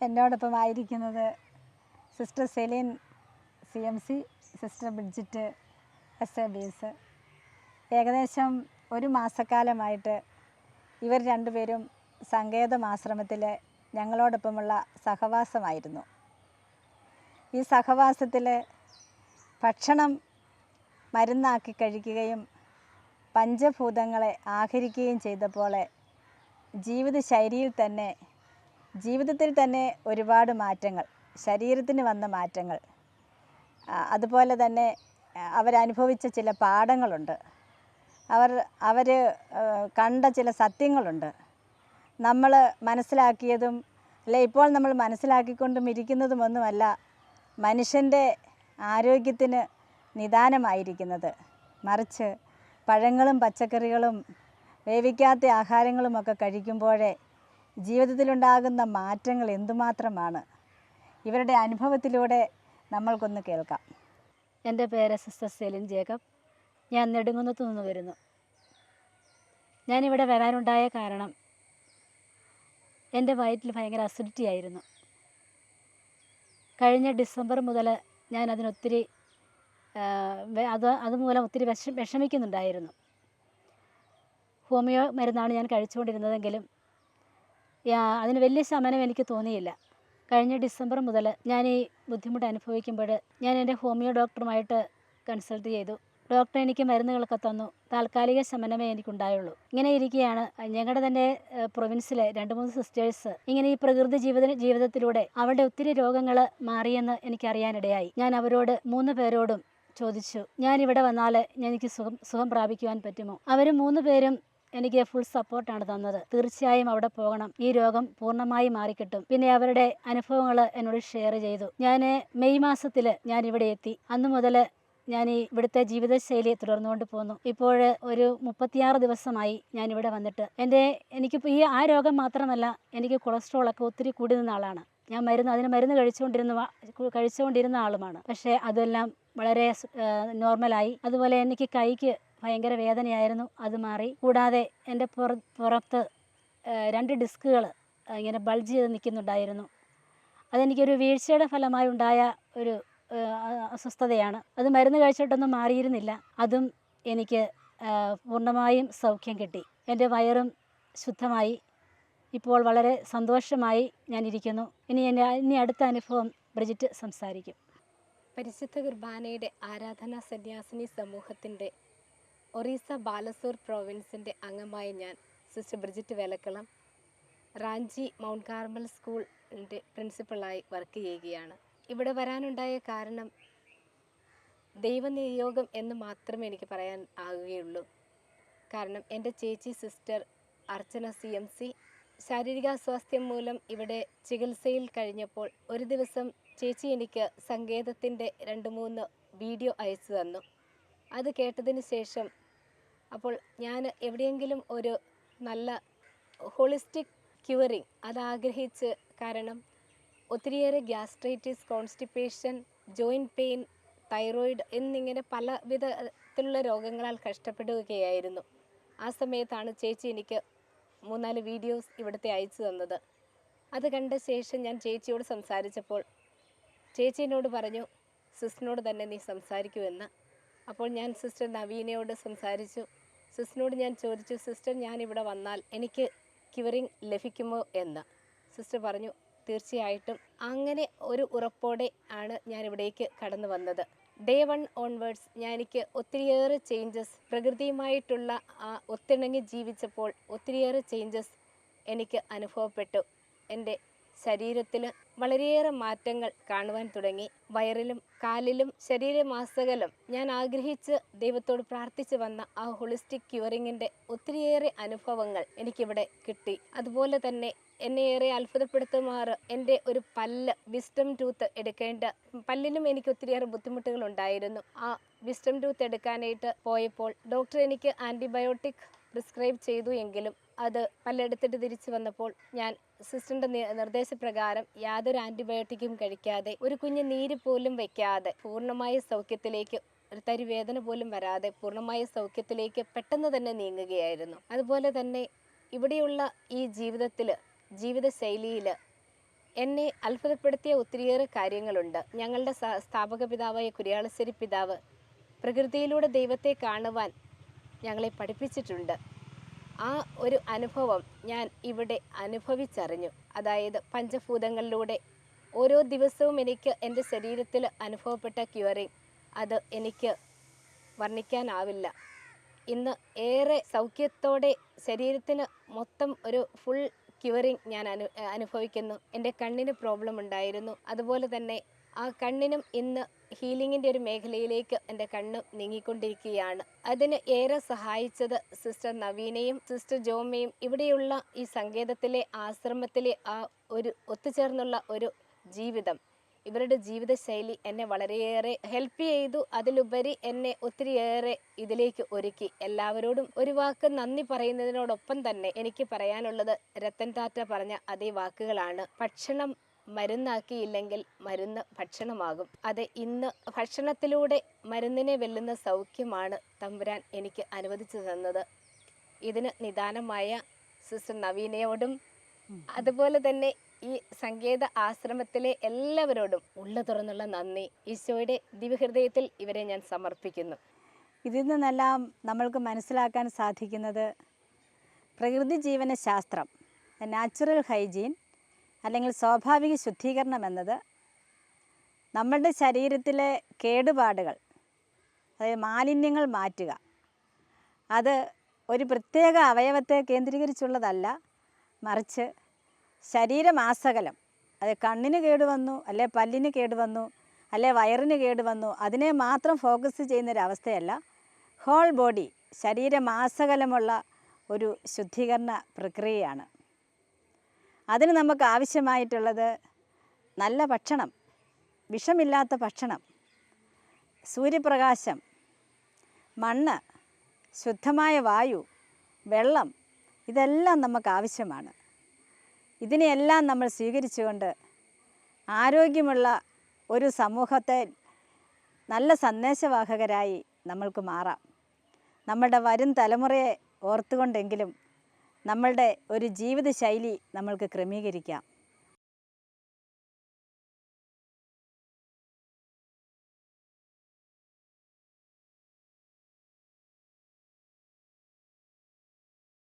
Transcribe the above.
എന്നോടൊപ്പം ആയിരിക്കുന്നത് sister Celine C M C sister Bridget S A B S. ഏകദേശം ഒരു മാസക്കാലമായിട്ട് ഇവർ രണ്ടുപേരും സങ്കേതമാശ്രമത്തിൽ ഞങ്ങളോടൊപ്പമുള്ള സഹവാസമായിരുന്നു. ഈ സഹവാസത്തിൽ ഭക്ഷണം മരുന്നാക്കി കഴിക്കുകയും പഞ്ചഭൂതങ്ങളെ ആഹരിക്കുകയും ചെയ്തപ്പോൾ ജീവിതശൈലിയിൽ തന്നെ ജീവിതത്തിൽ തന്നെ ഒരുപാട് മാറ്റങ്ങൾ ശരീരത്തിന് വന്ന മാറ്റങ്ങൾ അതുപോലെ തന്നെ അവരനുഭവിച്ച ചില പാഠങ്ങളുണ്ട്. അവർ അവർ കണ്ട ചില സത്യങ്ങളുണ്ട്. നമ്മൾ മനസ്സിലാക്കിയതും അല്ലെ ഇപ്പോൾ നമ്മൾ മനസ്സിലാക്കിക്കൊണ്ടും ഇരിക്കുന്നതുമൊന്നുമല്ല മനുഷ്യന്റെ ആരോഗ്യത്തിന് നിദാനമായിരിക്കുന്നത്. മറിച്ച് പഴങ്ങളും പച്ചക്കറികളും വേവിക്കാത്ത ആഹാരങ്ങളുമൊക്കെ കഴിക്കുമ്പോഴേ ജീവിതത്തിലുണ്ടാകുന്ന മാറ്റങ്ങൾ എന്തുമാത്രമാണ്? ഇവരുടെ അനുഭവത്തിലൂടെ നമ്മൾക്കൊന്ന് കേൾക്കാം. എന്റെ പേര് സിസ്റ്റർ സെലിൻ ജേക്കബ്. ഞാൻ നെടുങ്കുന്നത്തു നിന്ന് വരുന്നു. ഞാനിവിടെ വരാനുണ്ടായ കാരണം എന്റെ വയറ്റിൽ ഭയങ്കര അസിഡിറ്റി ആയിരുന്നു. കഴിഞ്ഞ ഡിസംബർ മുതൽ ഞാൻ അതിനൊത്തിരി അത് അതുമൂലം ഒത്തിരി വിഷ വിഷമിക്കുന്നുണ്ടായിരുന്നു. ഹോമിയോ മരുന്നാണ് ഞാൻ കഴിച്ചുകൊണ്ടിരുന്നതെങ്കിലും അതിന് വലിയ ശമനം എനിക്ക് തോന്നിയില്ല. കഴിഞ്ഞ ഡിസംബർ മുതൽ ഞാൻ ഈ ബുദ്ധിമുട്ട് അനുഭവിക്കുമ്പോൾ ഞാൻ എന്റെ ഹോമിയോ ഡോക്ടറുമായിട്ട് കൺസൾട്ട് ചെയ്തു. ഡോക്ടർ എനിക്ക് മരുന്നുകളൊക്കെ തന്നു. താൽക്കാലിക ശമനമേ എനിക്കുണ്ടായുള്ളൂ. ഇങ്ങനെ ഇരിക്കുകയാണ് ഞങ്ങളുടെ തന്നെ പ്രൊവിൻസിലെ രണ്ട് മൂന്ന് സിസ്റ്റേഴ്സ് ഇങ്ങനെ ഈ പ്രകൃതി ജീവിത ജീവിതത്തിലൂടെ അവരുടെ ഒത്തിരി രോഗങ്ങൾ മാറിയെന്ന് എനിക്കറിയാനിടയായി. ഞാൻ അവരോട് മൂന്ന് പേരോടും ചോദിച്ചു ഞാൻ ഇവിടെ വന്നാൽ എനിക്ക് സുഖം സുഖം പ്രാപിക്കുവാൻ പറ്റുമോ? അവർ മൂന്ന് പേരും എനിക്ക് ഫുൾ സപ്പോർട്ടാണ് തന്നത്. തീർച്ചയായും അവിടെ പോകണം. ഈ രോഗം പൂർണമായി മാറിക്കിട്ടും. പിന്നെ അവരുടെ അനുഭവങ്ങൾ എന്നോട് ഷെയർ ചെയ്തു. ഞാൻ മെയ് മാസത്തിൽ ഞാൻ ഇവിടെ എത്തി. അന്നു മുതൽ ഞാൻ ഈ ഇവിടുത്തെ ജീവിതശൈലി തുടർന്നുകൊണ്ട് പോന്നു. ഇപ്പോൾ ഒരു മുപ്പത്തിയാറ് ദിവസമായി ഞാൻ ഇവിടെ വന്നിട്ട്. എന്റെ എനിക്കിപ്പോൾ ഈ ആ രോഗം മാത്രമല്ല എനിക്ക് കൊളസ്ട്രോളൊക്കെ ഒത്തിരി കൂടി നിന്ന ആളാണ്. ഞാൻ മരുന്ന് അതിന് മരുന്ന് കഴിച്ചുകൊണ്ടിരുന്ന കഴിച്ചുകൊണ്ടിരുന്ന ആളുമാണ്. പക്ഷേ അതെല്ലാം വളരെ നോർമലായി അതുപോലെ എനിക്ക് കൈക്ക് ഭയങ്കര വേദനയായിരുന്നു. അത് മാറി. കൂടാതെ എന്റെ പുറ പുറത്ത് രണ്ട് ഡിസ്കുകൾ ഇങ്ങനെ ബൾജ് ചെയ്ത് നിൽക്കുന്നുണ്ടായിരുന്നു. അതെനിക്കൊരു വീഴ്ചയുടെ ഫലമായി ഉണ്ടായ ഒരു അസ്വസ്ഥതയാണ്. അത് മരുന്ന് കഴിച്ചിട്ടൊന്നും മാറിയിരുന്നില്ല. അതും എനിക്ക് പൂർണമായും സൗഖ്യം കിട്ടി. എന്റെ വയറും ശുദ്ധമായി. ഇപ്പോൾ വളരെ സന്തോഷമായി ഞാൻ ഇരിക്കുന്നു. ഇനി എന്റെ ഇനി അടുത്ത അനുഭവം ബ്രിജിറ്റ് സംസാരിക്കും. പരിശുദ്ധ കുർബാനയുടെ ആരാധനാ സന്യാസിനി സമൂഹത്തിന്റെ ഒറീസ ബാലസൂർ പ്രോവിൻസിന്റെ അംഗമായ ഞാൻ sister Bridget Velakkalam Ranchi Mount Carmel സ്കൂളിന്റെ പ്രിൻസിപ്പളായി വർക്ക് ചെയ്യുകയാണ്. ഇവിടെ വരാനുണ്ടായ കാരണം ദൈവനിയോഗം എന്ന് മാത്രമേ എനിക്ക് പറയാൻ ആകുകയുള്ളൂ കാരണം എന്റെ ചേച്ചി sister Archana C M C ശാരീരികാസ്വാസ്ഥ്യം മൂലം ഇവിടെ ചികിത്സയിൽ കഴിഞ്ഞപ്പോൾ ഒരു ദിവസം ചേച്ചി എനിക്ക് സങ്കേതത്തിന്റെ രണ്ട് മൂന്ന് വീഡിയോ അയച്ചു തന്നു. അത് കേട്ടതിന് ശേഷം അപ്പോൾ ഞാൻ എവിടെയെങ്കിലും ഒരു നല്ല ഹോളിസ്റ്റിക് ക്യൂറിങ് അതാഗ്രഹിച്ച് കാരണം ഒത്തിരിയേറെ gastritis constipation joint pain thyroid എന്നിങ്ങനെ പല വിധത്തിലുള്ള രോഗങ്ങളാൽ കഷ്ടപ്പെടുകയായിരുന്നു. ആ സമയത്താണ് ചേച്ചി എനിക്ക് മൂന്നാൽ വീഡിയോസ് ഇവിടുത്തെ അയച്ചു തന്നത്. അത് കണ്ട ശേഷം ഞാൻ ചേച്ചിയോട് സംസാരിച്ചപ്പോൾ ചേച്ചിനോട് പറഞ്ഞു സിസ്റ്ററിനോട് തന്നെ നീ സംസാരിക്കുമെന്ന്. അപ്പോൾ ഞാൻ സിസ്റ്റർ നവീനയോട് സംസാരിച്ചു സിസ്റ്ററിനോട് ഞാൻ ചോദിച്ചു സിസ്റ്റർ ഞാൻ ഇവിടെ വന്നാൽ എനിക്ക് ക്യൂറിങ് ലഭിക്കുമോ എന്ന്? സിസ്റ്റർ പറഞ്ഞു തീർച്ചയായിട്ടും. അങ്ങനെ ഒരു ഉറപ്പോടെ ആണ് ഞാൻ ഇവിടേക്ക് കടന്നു വന്നത്. ഡേ വൺ ഓൺവേർഡ്സ് ഞാൻ എനിക്ക് ഒത്തിരിയേറെ ചേഞ്ചസ് പ്രകൃതിയുമായിട്ടുള്ള ആ ഒത്തിണങ്ങി ജീവിച്ചപ്പോൾ ഒത്തിരിയേറെ ചേഞ്ചസ് എനിക്ക് അനുഭവപ്പെട്ടു. എന്റെ ശരീരത്തിൽ വളരെയേറെ മാറ്റങ്ങൾ കാണുവാൻ തുടങ്ങി. വയറിലും കാലിലും ശരീരമാസകലം ഞാൻ ആഗ്രഹിച്ച് ദൈവത്തോട് പ്രാർത്ഥിച്ചു വന്ന ആ ഹോളിസ്റ്റിക് ക്യൂറിങ്ങിന്റെ ഒത്തിരിയേറെ അനുഭവങ്ങൾ എനിക്കിവിടെ കിട്ടി. അതുപോലെ തന്നെ എന്നെ ഏറെ അത്ഭുതപ്പെടുത്തുമാറ് എന്റെ ഒരു പല്ല് വിസ്റ്റം ടൂത്ത് എടുക്കേണ്ട പല്ലിനും എനിക്ക് ഒത്തിരിയേറെ ബുദ്ധിമുട്ടുകൾ ഉണ്ടായിരുന്നു. ആ വിസ്റ്റം ടൂത്ത് എടുക്കാനായിട്ട് പോയപ്പോൾ ഡോക്ടർ എനിക്ക് ആന്റിബയോട്ടിക് പ്രിസ്ക്രൈബ് ചെയ്തു എങ്കിലും അത് പല്ലെടുത്തിട്ട് തിരിച്ചു വന്നപ്പോൾ ഞാൻ സിസ്റ്ററിന്റെ നിർദ്ദേശപ്രകാരം യാതൊരു ആന്റിബയോട്ടിക്കും കഴിക്കാതെ ഒരു കുഞ്ഞ് നീര് പോലും വയ്ക്കാതെ പൂർണമായ സൗഖ്യത്തിലേക്ക് ഒരു തരി വേദന പോലും വരാതെ പൂർണമായ സൗഖ്യത്തിലേക്ക് പെട്ടെന്ന് തന്നെ നീങ്ങുകയായിരുന്നു. അതുപോലെ തന്നെ ഇവിടെയുള്ള ഈ ജീവിതത്തിൽ ജീവിതശൈലിയിൽ എന്നെ അത്ഭുതപ്പെടുത്തിയ ഒത്തിരിയേറെ കാര്യങ്ങളുണ്ട്. ഞങ്ങളുടെ സ്ഥാപക പിതാവായ കുര്യാളശ്ശേരി പിതാവ് പ്രകൃതിയിലൂടെ ദൈവത്തെ കാണുവാൻ ഞങ്ങളെ പഠിപ്പിച്ചിട്ടുണ്ട്. ആ ഒരു അനുഭവം ഞാൻ ഇവിടെ അനുഭവിച്ചറിഞ്ഞു. അതായത് പഞ്ചഭൂതങ്ങളിലൂടെ ഓരോ ദിവസവും എനിക്ക് എന്റെ ശരീരത്തിൽ അനുഭവപ്പെട്ട ക്യൂറിങ് അത് എനിക്ക് വർണിക്കാനാവില്ല. ഇന്ന് ഏറെ സൗഖ്യത്തോടെ ശരീരത്തിന് മൊത്തം ഒരു ഫുൾ ക്യൂറിങ് ഞാൻ അനു അനുഭവിക്കുന്നു. എന്റെ കണ്ണിന് പ്രോബ്ലം ഉണ്ടായിരുന്നു. അതുപോലെ തന്നെ ആ കണ്ണിനും ഇന്ന് ഹീലിങ്ങിന്റെ ഒരു മേഖലയിലേക്ക് എന്റെ കണ്ണ് നീങ്ങിക്കൊണ്ടിരിക്കുകയാണ്. അതിന് ഏറെ സഹായിച്ചത് സിസ്റ്റർ നവീനയും സിസ്റ്റർ ജോമയും ഇവിടെയുള്ള ഈ സങ്കേതത്തിലെ ആശ്രമത്തിലെ ആ ഒരു ഒത്തുചേർന്നുള്ള ഒരു ജീവിതം. ഇവരുടെ ജീവിതശൈലി എന്നെ വളരെയേറെ ഹെൽപ്പ് ചെയ്തു. അതിലുപരി എന്നെ ഒത്തിരിയേറെ ഇതിലേക്ക് ഒരുക്കി. എല്ലാവരോടും ഒരു വാക്ക് നന്ദി പറയുന്നതിനോടൊപ്പം തന്നെ എനിക്ക് പറയാനുള്ളത് രത്തൻ ടാറ്റ പറഞ്ഞ അതേ വാക്കുകളാണ്. ഭക്ഷണം മരുന്നാക്കിയില്ലെങ്കിൽ മരുന്ന് ഭക്ഷണമാകും. അത് ഇന്ന് ഭക്ഷണത്തിലൂടെ മരുന്നിനെ വെല്ലുന്ന സൗഖ്യമാണ് തമ്പുരാൻ എനിക്ക് അനുവദിച്ചു തന്നത്. ഇതിന് നിദാനമായ സിസ്റ്റർ നവീനയോടും അതുപോലെ തന്നെ ഈ സങ്കേത ആശ്രമത്തിലെ എല്ലാവരോടും ഉള്ള തുറന്നുള്ള നന്ദി. ഈശോയുടെ ദിവ്യഹൃദയത്തിൽ ഇവരെ ഞാൻ സമർപ്പിക്കുന്നു. ഇതിൽ നിന്നെല്ലാം നമ്മൾക്ക് മനസ്സിലാക്കാൻ സാധിക്കുന്നത് പ്രകൃതി ജീവന ശാസ്ത്രം നാച്ചുറൽ ഹൈജീൻ അല്ലെങ്കിൽ സ്വാഭാവിക ശുദ്ധീകരണം എന്നത് നമ്മളുടെ ശരീരത്തിലെ കേടുപാടുകൾ അതായത് മാലിന്യങ്ങൾ മാറ്റുക. അത് ഒരു പ്രത്യേക അവയവത്തെ കേന്ദ്രീകരിച്ചുള്ളതല്ല മറിച്ച് ശരീരമാസകലം അത് കണ്ണിന് കേടുവന്നു അല്ലെ പല്ലിന് കേടുവന്നു അല്ലെ വയറിന് കേടുവന്നു അതിനെ മാത്രം ഫോക്കസ് ചെയ്യുന്നൊരവസ്ഥയല്ല ഹോൾ ബോഡി ശരീരമാസകലമുള്ള ഒരു ശുദ്ധീകരണ പ്രക്രിയയാണ്. അതിന് നമുക്ക് ആവശ്യമായിട്ടുള്ളത് നല്ല ഭക്ഷണം വിഷമില്ലാത്ത ഭക്ഷണം സൂര്യപ്രകാശം മണ്ണ് ശുദ്ധമായ വായു വെള്ളം ഇതെല്ലാം നമുക്ക് ആവശ്യമാണ് ഇതിനെയെല്ലാം നമ്മൾ സ്വീകരിച്ചുകൊണ്ട് ആരോഗ്യമുള്ള ഒരു സമൂഹത്തെ നല്ല സന്ദേശവാഹകരായി നമ്മൾക്ക് മാറാം. നമ്മുടെ വരും തലമുറയെ ഓർത്തുകൊണ്ടെങ്കിലും നമ്മളുടെ ഒരു ജീവിതശൈലി നമ്മൾക്ക് ക്രമീകരിക്കാം.